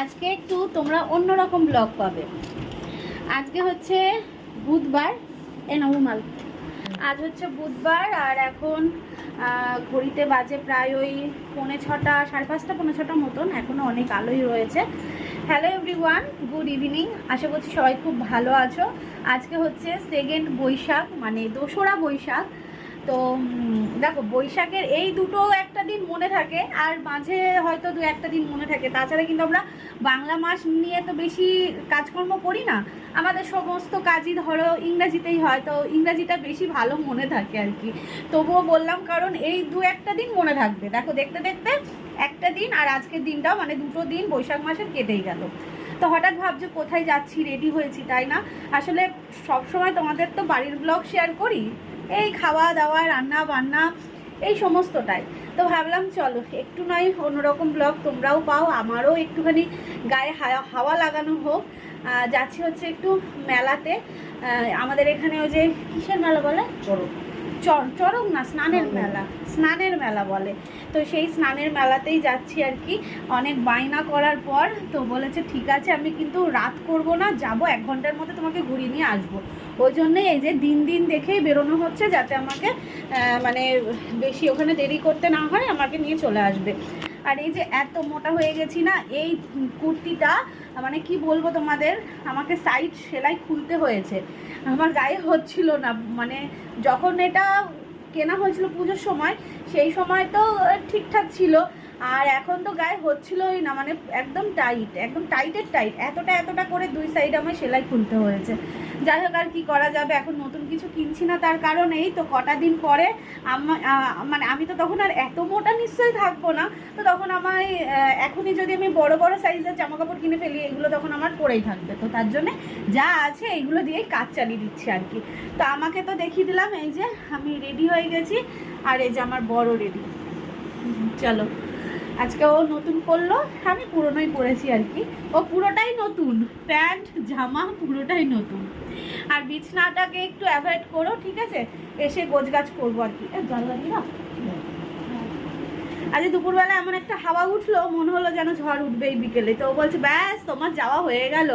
আজকে একটু তোমরা অন্যরকম ব্লগ পাবে। আজকে হচ্ছে বুধবার, এ নবমাল আজ হচ্ছে বুধবার, আর এখন ঘড়িতে বাজে প্রায় ওই পৌনে ছটা, সাড়ে পাঁচটা, পৌনে ছটা মতন। এখনও অনেক আলোই রয়েছে। হ্যালো এভরিওয়ান গুড ইভিনিং আশা করছি সবাই খুব ভালো আছো। আজকে হচ্ছে সেকেন্ড বৈশাখ মানে দোসরা বৈশাখ। তো দেখো, বৈশাখের এই দুটো একটা দিন মনে থাকে, আর মাঝে হয়তো দু একটা দিন মনে থাকে। তাছাড়া কিন্তু আমরা বাংলা মাস নিয়ে তো বেশি কাজকর্ম করি না। আমাদের সমস্ত কাজই ধরো ইংরাজিতেই হয়, তো ইংরাজিটা বেশি ভালো মনে থাকে আর কি। তবুও বললাম কারণ এই দু একটা দিন মনে থাকবে। দেখো, দেখতে দেখতে একটা দিন আর আজকের দিনটাও মানে দুটো দিন বৈশাখ মাসের কেটেই গেল। তো হঠাৎ ভাবছি কোথায় যাচ্ছি রেডি হয়েছি, তাই না? আসলে সব সময় তোমাদের তো বাড়ির ব্লগ শেয়ার করি। এই খাওয়া দাওয়া, রান্না বান্না, এই সমস্তটাই। তো ভাবলাম চলো, একটু নয়, অন্যরকম ব্লগ তোমরাও পাও, আমারও একটুখানি গায়ে হাওয়া- লাগানো হোক। যাচ্ছি হচ্ছে একটু মেলাতে। আমাদের এখানে ওই যে কিসের মেলা বলে? চর চরক না, স্নানের মেলা। স্নানের মেলা বলে। তো সেই স্নানের মেলাতেই যাচ্ছি আর কি। অনেক বায়না করার পর তো বলেছে, ঠিক আছে, আমি কিন্তু রাত করব না, যাব এক ঘণ্টার মধ্যে তোমাকে ঘুরিয়ে নিয়ে আসব। ওই জন্যই এই যে দিন দিন দেখেই বেরোনো হচ্ছে, যাতে আমাকে মানে বেশি ওখানে দেরি করতে না হয়, আমাকে নিয়ে চলে আসবে। আর এই যে এত মোটা হয়ে গেছি না, এই কুর্তিটা মানে কি বলব তোমাদের? আমাকে সাইড সেলাই খুলতে হয়েছে। আমার গায়ে হচ্ছিল না। মানে যখন এটা কেনা হয়েছিল পুজোর সময়, সেই সময় তো ঠিকঠাক ছিল। আর এখন তো গায়ে হচ্ছিলই না। মানে একদম টাইট একদম টাইটের টাইট এতটা এতটা করে দুই সাইড আমার সেলাই খুলতে হয়েছে। যাই হোক আর কি করা যাবে এখন নতুন কিছু কিনছি না তার কারণ এই তো কটা দিন পরে মানে আমি তো তখন আর এত মোটা নিশ্চয়ই থাকব না তো তখন আহ, এখনই যদি আমি বড় বড় সাইজের জামা কাপড় কিনে ফেলি এগুলো তখন আমার পরেই থাকবে। তো তার জন্যে যা আছে এইগুলো দিয়েই কাজ চালিয়ে দিচ্ছি আর কি। তো আমাকে তো দেখিয়ে দিলাম এই যে আমি রেডি হয়ে গেছি আর এই যে আমার বড় রেডি চলো। আজকে ও নতুন করল, আমি পুরনোই পরেছি আর কি। ও পুরোটাই নতুন, প্যান্ট, জামা পুরোটাই নতুন। আর বিছনাটাকে একটু অ্যাভয়েড করো, ঠিক আছে? এসে গোছগাছ করব আর কি। লাগি না আজ দুপুরবেলা এমন একটা হাওয়া উঠল, মনে হলো যেন ঝড় উঠবে এই বিকেলে। তো বলছে, ব্যাস, তোমার যাওয়া হয়ে গেল।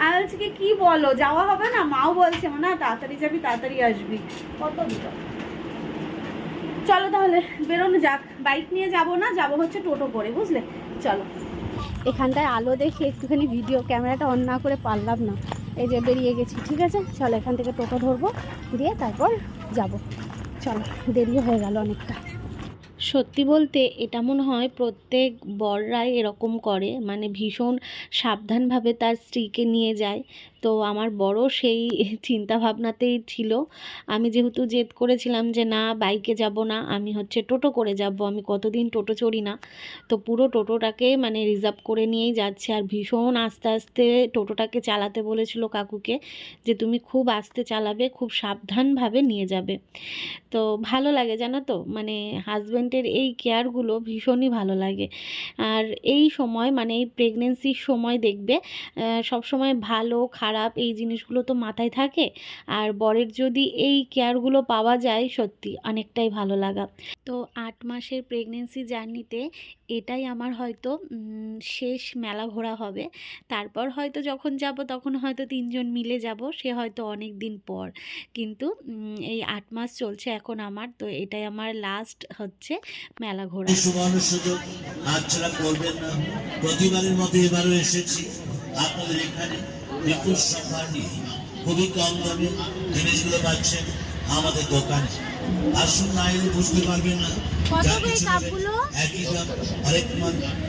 আমি বলছি, কি বলো? যাওয়া হবে না? মাও বলছে, না, তাড়াতাড়ি যাবি, তাড়াতাড়ি আসবি। কত চলো তাহলে, বেরোনো যাক। বাইক নিয়ে যাব না, যাব হচ্ছে টোটো করে, বুঝলে? চলো। এখানটায় আলো দেখে একটুখানি ভিডিও ক্যামেরাটা অন না করে পারলাম না। এই যে বেরিয়ে গেছি, ঠিক আছে? চলো এখান থেকে টোটো ধরবো, দিয়ে তারপর যাব। চলো, দেরি হয়ে গেল অনেকটা। সত্যি বলতে এটা মনে হয় প্রত্যেক বররাই এরকম করে। মানে ভীষণ সাবধানভাবে তার স্ত্রীকে নিয়ে যায়। তো আমার বড় সেই চিন্তা ভাবনাতেই ছিল। আমি যেহেতু জেদ করেছিলাম যে না, বাইকে যাব না, আমি হচ্ছে টোটো করে যাব। আমি কতদিন টোটো চড়ি না। তো পুরো টোটোটাকে মানে রিজার্ভ করে নিয়েই যাচ্ছে। আর ভীষণ আস্তে আস্তে টোটোটাকে চালাতে বলেছিল কাকুকে যে, তুমি খুব আস্তে চালাবে, খুব সাবধানভাবে নিয়ে যাবে। তো ভালো লাগে, জানো তো? মানে হাজব্যান্ডের এই কেয়ারগুলো ভীষণই ভালো লাগে। আর এই সময় মানে এই প্রেগনেন্সির সময় দেখবে সব সময় ভালো, খারাপ এই জিনিসগুলো তো মাথায় থাকে। আর বরের যদি এই কেয়ারগুলো পাওয়া যায়, সত্যি অনেকটাই ভালো লাগা। তো আট মাসের প্রেগনেন্সি জার্নিতে এটাই আমার হয়তো শেষ মেলা ঘোরা হবে। তারপর হয়তো যখন যাব, তখন হয়তো তিনজন মিলে যাব, সে হয়তো অনেক দিন পর। কিন্তু এই আট মাস চলছে এখন আমার, তো এটাই আমার লাস্ট হচ্ছে। মেলা ঘোরা সুবর্ণ সুযোগ হাতছাড়া করবেন না। প্রতিবারের মতো এবারও এসেছি আপনাদের এখানে। বিপুল সম্ভার নিয়ে খুবই কম দামে জিনিসগুলো পাচ্ছেন আমাদের দোকানে। আসুন না এলে বুঝতে পারবেন না। কত যা করে কাপগুলো? একই দাম আরেক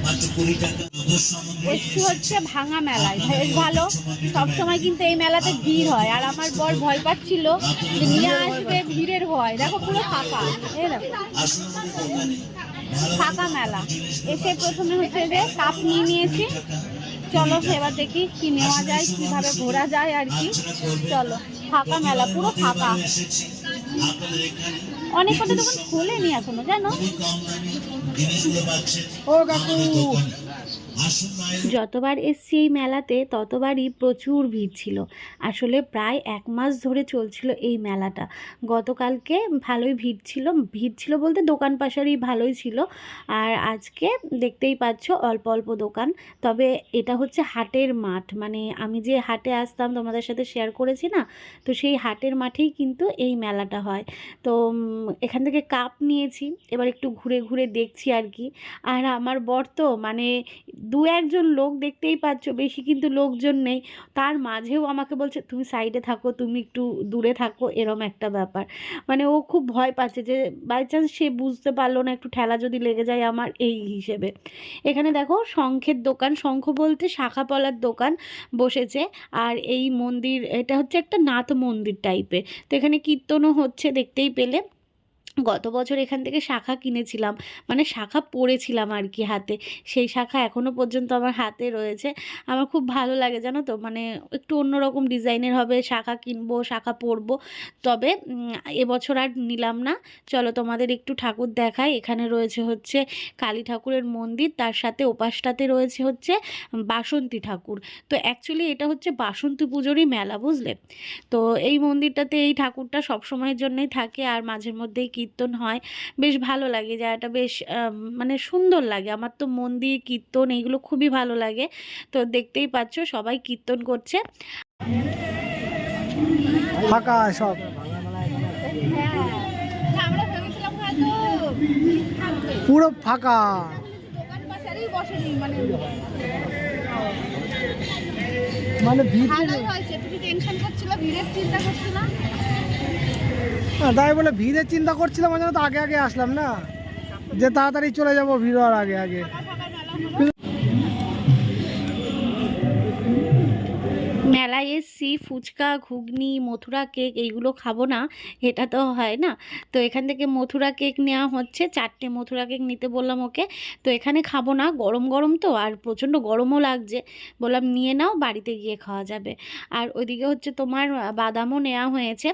মাত্র কুড়ি টাকা। নগদ সামগ্রী নিয়ে এসছি হচ্ছে ভাঙা মেলায়। বেশ ভালো। সবসময় কিন্তু এই মেলাতে ভিড় হয়। আর আমার বর ভয় পাচ্ছিল যে নিয়ে আসবে ভিড়ের ভয়। দেখো পুরো ফাঁকা। এই দেখো। ফাঁকা মেলা। এসে প্রথমে হচ্ছে যে কাপ নিয়ে নিয়েছি। চলো এবার দেখি কি নেওয়া যায় কীভাবে ঘোরা যায় আর কি। চলো ফাঁকা মেলা পুরো ফাঁকা। অনেক কটা দোকান খোলেনি এখনও জানো? খুবই কম দামে জিনিসগুলো পাচ্ছেন ও কাকু যতবার এসছি এই মেলাতে, ততবারই প্রচুর ভিড় ছিল। আসলে প্রায় এক মাস ধরে চলছিল এই মেলাটা। গতকালকে ভালোই ভিড় ছিল। ভিড় ছিল বলতে দোকান পাশারই ভালোই ছিল। আর আজকে দেখতেই পাচ্ছ অল্প অল্প দোকান। তবে এটা হচ্ছে হাটের মাঠ। মানে আমি যে হাটে আসতাম, তোমাদের সাথে শেয়ার করেছি না? তো সেই হাটের মাঠেই কিন্তু এই মেলাটা হয়। তো এখান থেকে কাপ নিয়েছি। এবার একটু ঘুরে ঘুরে দেখছি আর কি। আর আমার বর তো মানে দু একজন লোক দেখতেই পাচ্ছ, বেশি কিন্তু লোকজন নেই। তার মাঝেও আমাকে বলছে, তুমি সাইডে থাকো, তুমি একটু দূরে থাকো, এরম একটা ব্যাপার। মানে ও খুব ভয় পাচ্ছে যে বাই চান্স সে বুঝতে পারল না, একটু ঠেলা যদি লেগে যায় আমার এই হিসেবে। এখানে দেখো, শঙ্খের দোকান, শঙ্খ বলতে শাখাপলার দোকান বসেছে। আর এই মন্দির, এটা হচ্ছে একটা নাথ মন্দির টাইপের তো এখানে কীর্তনও হচ্ছে, দেখতেই পেলে। গত বছর এখান থেকে শাখা কিনেছিলাম মানে শাখা পরেছিলাম আর কি হাতে। সেই শাখা এখনও পর্যন্ত আমার হাতে রয়েছে। আমার খুব ভালো লাগে, জানো তো? মানে একটু অন্যরকম ডিজাইনের হবে, শাখা কিনবো, শাখা পরবো। তবে এবছর আর নিলাম না। চলো তোমাদের একটু ঠাকুর দেখায় এখানে রয়েছে হচ্ছে কালী ঠাকুরের মন্দির, তার সাথে ওপাশটাতে রয়েছে হচ্ছে বাসন্তী ঠাকুর। তো অ্যাকচুয়ালি এটা হচ্ছে বাসন্তী পুজোরই মেলা, বুঝলে? তো এই মন্দিরটাতে এই ঠাকুরটা সবসময়ের জন্যই থাকে, আর মাঝে মধ্যেই কীর্তন হয়। বেশ ভালো লাগে জায়গাটা বেশ মানে সুন্দর লাগে। আমার তো মন্দির কীর্তন এইগুলো খুবই ভালো লাগে। তো দেখতেই পাচ্ছ সবাই কীর্তন করছে। ফাঁকা সব। পুরো ফাঁকা। দোকান পাশারেই বসেনি মানে মানে ভিড় হয়েছে। তুমি টেনশন করছিল ভিড়ের চিন্তা করছিল তাই বলে ভিড়ের চিন্তা করছিলাম তো আগে আগে আসলাম না। যে তাড়াতাড়ি চলে যাব ভিড় হওয়ার আগে আগে। মেলায় এসছি, ফুচকা, ঘুগনি, মথুরা কেক এইগুলো খাব না, এটা তো হয় না। তো এখান থেকে মথুরা কেক নেওয়া হচ্ছে, চারটে মথুরা কেক নিতে বললাম ওকে। তো এখানে খাব না, গরম গরম তো, আর প্রচণ্ড গরমও লাগছে। বললাম নিয়ে নাও, বাড়িতে গিয়ে খাওয়া যাবে। আর ওইদিকে হচ্ছে তোমার বাদামও নেওয়া হয়েছে।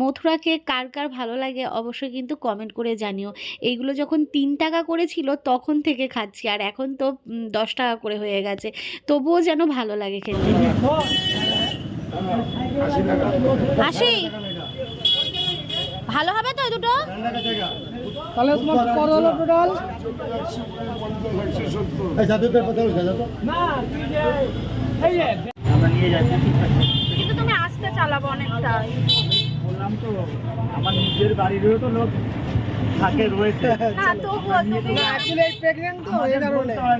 মথুরা কেক কার কার ভালো লাগে অবশ্যই কিন্তু কমেন্ট করে জানিও। এইগুলো যখন তিন টাকা করে ছিল তখন থেকে খাচ্ছি, আর এখন তো দশ টাকা করে হয়ে গেছে। তবুও যেন ভালো লাগে খেতে। আশি। ভালো হবে তো এই দুটো? তাহলে তোমার কত হলো টোটাল? কিন্তু তুমি আসতে চালাবো অনেকটা। বললাম তো আমার নিজের বাড়িরও তো লোক। থাকে রয়েছে। হয়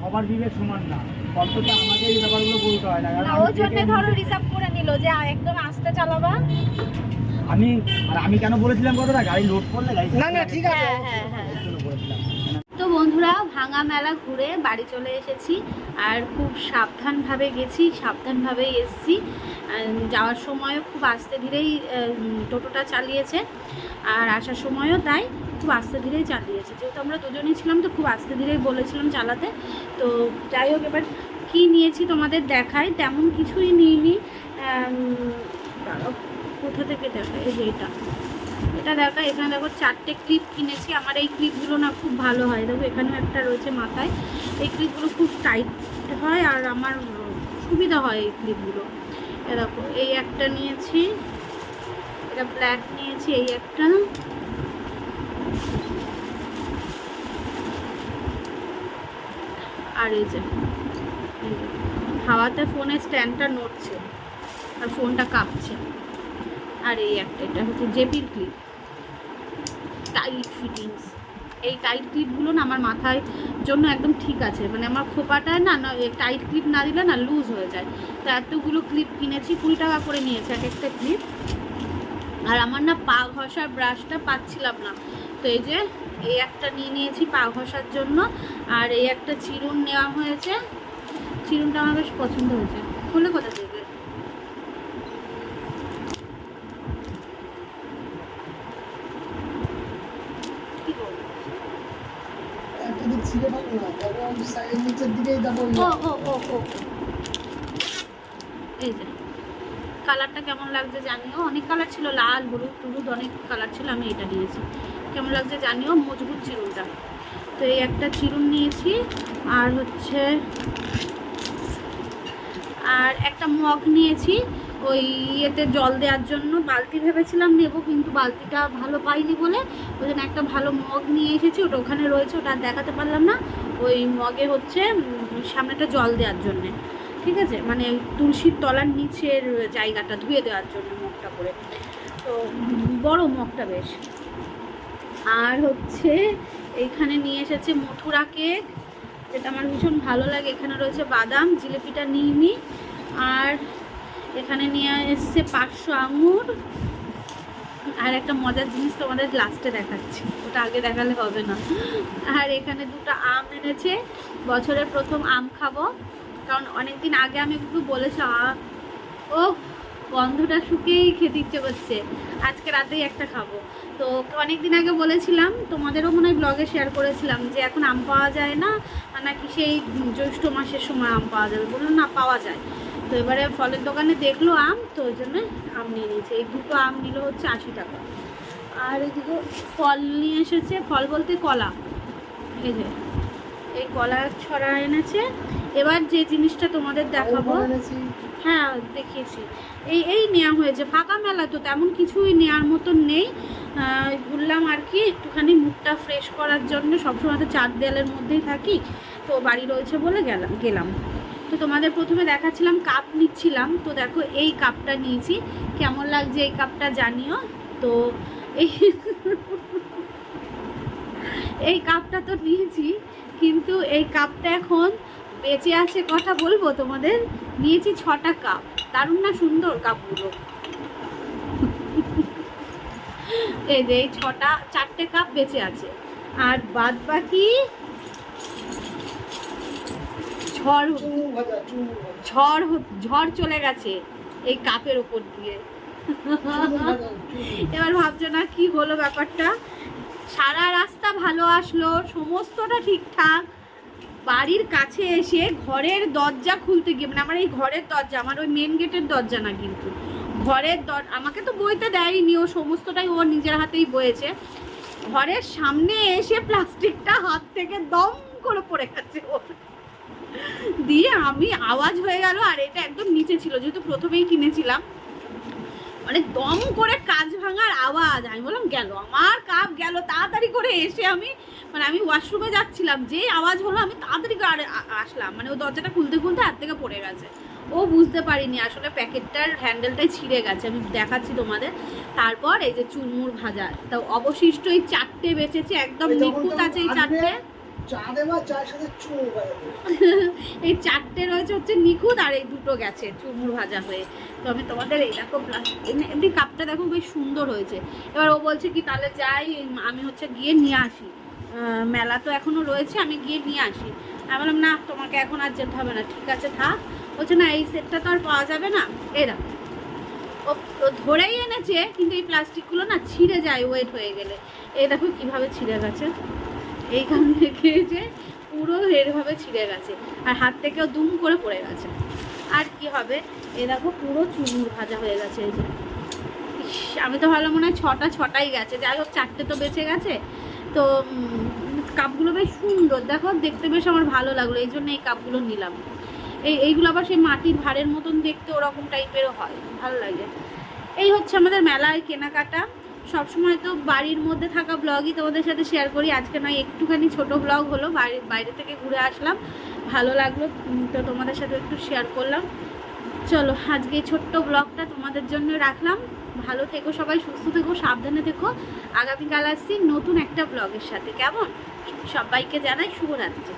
সবার বিবেক সমান না। অন্তত আমাকে এই ব্যাপারগুলো বলতে হয় না আমি ওর জন্য ধরো রিজার্ভ করে নিল যে একদম আস্তে চালাবা। আমি আর আমি কেন বলেছিলাম কথাটা? গাড়ি লোড করলে গাড়ি না না ঠিক আছে। হ্যাঁ হ্যাঁ। বন্ধুরা, ভাঙা মেলা ঘুরে বাড়ি চলে এসেছি আর খুব সাবধানভাবে গেছি, সাবধানভাবেই এসেছি। যাওয়ার সময়ও খুব আস্তে ধীরেই টোটোটা চালিয়েছে আর আসার সময়ও তাই খুব আস্তে ধীরেই চালিয়েছে। যেহেতু আমরা দুজনেই ছিলাম তো খুব আস্তে ধীরেই বলেছিলাম চালাতে। তো যাই হোক, এবার কী নিয়েছি তোমাদের দেখাই। তেমন কিছুই নিইনি। কোথা থেকে দেখাই? এই যে এটা। এটা দেখো, এখানে দেখো চারটে ক্লিপ কিনেছি। আমার এই ক্লিপগুলো না খুব ভালো হয়। দেখো, এখানেও একটা রয়েছে মাথায়। এই ক্লিপগুলো খুব টাইট হয় আর আমার সুবিধা হয় এই ক্লিপগুলো এ দেখো, এই একটা নিয়েছি, এটা ব্ল্যাক নিয়েছি, এই একটা। আর এই যে হাওয়াতে ফোনের স্ট্যান্ডটা নড়ছে, আর ফোনটা কাঁপছে। আর এই একটা, এটা হচ্ছে জেপির ক্লিপ টাইট ফিটিংস এই টাইট ক্লিপগুলো না আমার মাথায় জন্য একদম ঠিক আছে। মানে আমার খোপাটায় না টাইট ক্লিপ না দিলে না লুজ হয়ে যায়। তো এতগুলো ক্লিপ কিনেছি, কুড়ি টাকা করে নিয়েছে এক একটা ক্লিপ আর আমার না পা ঘষার ব্রাশটা পাচ্ছিলাম না। তো এই যে, এই একটা নিয়ে নিয়েছি পা ঘষার জন্য। আর এই একটা চিরুন নেওয়া হয়েছে। চিরুনটা আমার বেশ পছন্দ হয়েছে। খুলে কোথা থেকে কি বলব? একটা দিক ছিঁড়ে থাকো না তারপর কালারটা কেমন লাগছে জানিও? অনেক কালার ছিল, লাল, হলুদ, টুলুদ, অনেক কালার ছিল, আমি এটা নিয়েছি। কেমন লাগছে জানিও? মজবুত চিরুনটা। তো এই একটা চিরুন নিয়েছি, আর হচ্ছে আর একটা মগ নিয়েছি ওই ইয়েতে জল দেওয়ার জন্য বালতি ভেবেছিলাম নেব, কিন্তু বালতিটা ভালো পাইনি বলে ওই জন্য একটা ভালো মগ নিয়ে এসেছি, ওটা ওখানে রয়েছে, ওটা দেখাতে পারলাম না। ওই মগে হচ্ছে সামনেটা জল দেওয়ার জন্যে, ঠিক আছে? মানে তুলসীর তলার নিচের জায়গাটা ধুয়ে দেওয়ার জন্য মগটা করে। তো, বড় মগটা বেশ। আর হচ্ছে এইখানে নিয়ে এসেছে মথুরা কেক, যেটা আমার ভীষণ ভালো লাগে। এখানে রয়েছে বাদাম, জিলিপিটা নিইনি, আর এখানে নিয়ে এসছে পাঁচশো আঙুর। আর একটা মজার জিনিস তোমাদের লাস্টে দেখাচ্ছি। ওটা আগে দেখালে হবে না। আর এখানে দুটো আম এনেছে। বছরের প্রথম আম খাব। কারণ অনেক দিন আগে আমি একটু বলেছিলাম ও গন্ধটা শুকেই খেতে ইচ্ছে করছে। আজকে রাতেই একটা খাব। তো অনেক দিন আগে বলেছিলাম, তোমাদেরও মনে হয় ব্লগে শেয়ার করেছিলাম যে এখন আম পাওয়া যায় না নাকি সেই জ্যৈষ্ঠ মাসের সময় আম পাওয়া যাবে। বলল না, পাওয়া যায়। তো এবারে ফলের দোকানে দেখল আম তো ওই জন্য আম নিয়ে নিয়েছে। এই দুটো আম নিল হচ্ছে আশি টাকা। আর এদিকে ফল নিয়ে এসেছে ফল বলতে কলা। এই যে এই কলা ছড়া এনেছে। এবার যে জিনিসটা তোমাদের দেখাবো। হ্যাঁ দেখিয়েছি। এই এই নেওয়া হয়েছে। ফাঁকা মেলা তো তেমন কিছুই নেওয়ার মতন নেই। ঘুরলাম আর কি একটুখানি মুখটা ফ্রেশ করার জন্য সবসময় তো চার দেয়ালের মধ্যেই থাকি। তো বাড়ি রয়েছে বলে গেলাম গেলাম। তো তোমাদের প্রথমে দেখাচ্ছিলাম কাপ নিচ্ছিলাম। তো দেখো এই কাপটা নিয়েছি। কেমন লাগছে এই কাপটা জানিও? তো এই এই কাপটা তো নিয়েছি, কিন্তু এই কাপটা এখন বেঁচে আছে কথা বলব তোমাদের? নিয়েছি ছটা কাপ দারুণ না সুন্দর কাপগুলো এই যে এই ছটা, চারটে কাপ বেঁচে আছে। আর বাদ বাকি ঝড় ঝড় ঝড় চলে গেছে এই কাপের ওপর দিয়ে। এবার ভাবছ না কি হলো ব্যাপারটা? সারা রাস্তা ভালো আসলো, সমস্তটা ঠিকঠাক। বাড়ির কাছে এসে ঘরের দরজা খুলতে গিয়ে মানে আমার এই ঘরের দরজা, আমার ওই মেন গেটের দরজা না কিন্তু। ঘরের দর আমাকে তো বইতে দেয়নি, ও সমস্তটাই ও নিজের হাতেই বয়েছে ঘরের সামনে এসে প্লাস্টিকটা হাত থেকে দম করে পড়ে গেছে ওর দিয়ে আমি আওয়াজ হয়ে গেল আর এটা একদম নিচে ছিল যেহেতু প্রথমেই কিনেছিলাম। মানে দম করে কাজ ভাঙার আওয়াজ। আমি বললাম গেল আমার কাপ গেল তাড়াতাড়ি করে এসে আমি মানে আমি ওয়াশরুমে যাচ্ছিলাম যে আওয়াজ হলো আমি তাড়াতাড়ি করে আসলাম। মানে ও দরজাটা খুলতে খুলতে হাত থেকে পড়ে গেছে। ও বুঝতে পারিনি আসলে প্যাকেটটার হ্যান্ডেলটাই ছিঁড়ে গেছে। আমি দেখাচ্ছি তোমাদের। তারপর এই যে চুরমুর ভাজা তো অবশিষ্ট এই চারটে বেঁচেছে একদম নিখুঁত আছে এই চারটে। এই চারটে রয়েছে হচ্ছে নিখুঁত আর এই দুটো গেছে চুরমুর ভাজা হয়ে। তো আমি তোমাদের এই দেখো এমনি- কাপটা দেখো বেশ সুন্দর হয়েছে। এবার ও বলছে কি, তাহলে যাই, আমি হচ্ছে গিয়ে নিয়ে আসি। মেলা তো এখনও রয়েছে, আমি গিয়ে নিয়ে আসি। আমি বললাম, না, তোমাকে এখন আর যেতে হবে না, ঠিক আছে, থাক। বলছে, না, এই সেটটা তো আর পাওয়া যাবে না। এরা ও ও ধরেই এনেছে, কিন্তু এই প্লাস্টিকগুলো না ছিঁড়ে যায় ওয়েট হয়ে গেলে। এই দেখো কীভাবে ছিঁড়ে গেছে। এইখান থেকে যে পুরো এরভাবে ছিঁড়ে গেছে। আর হাত থেকেও দুম করে পড়ে গেছে। আর কি হবে? এ দেখো পুরো চুমুর ভাজা হয়ে গেছে এই যে। আমি তো ভালো মনে হয় ছটা ছটাই গেছে। যাই হোক, চারটে তো বেঁচে গেছে। তো কাপগুলো বেশ সুন্দর। দেখো, দেখতে বেশ আমার ভালো লাগল। এই জন্য এই কাপগুলো নিলাম। এই, এইগুলো আবার সেই মাটির ভাড়ের মতন দেখতে ওরকম টাইপেরও হয়। ভালো লাগে। এই হচ্ছে আমাদের মেলায় কেনাকাটা। সবসময় তো বাড়ির মধ্যে থাকা ব্লগই তোমাদের সাথে শেয়ার করি। আজকে নয়, একটুখানি ছোট ব্লগ হলো বাইরে বাইরে থেকে ঘুরে আসলাম। ভালো লাগল তো তোমাদের সাথে একটু শেয়ার করলাম। চলো, আজকে এই ছোট্ট ব্লগটা তোমাদের জন্য রাখলাম। ভালো থেকো সবাই, সুস্থ থেকো, সাবধানে থেকো। আগামীকাল আসছি নতুন একটা ব্লগের সাথে, কেমন? সবাইকে জানাই শুভরাত্রি।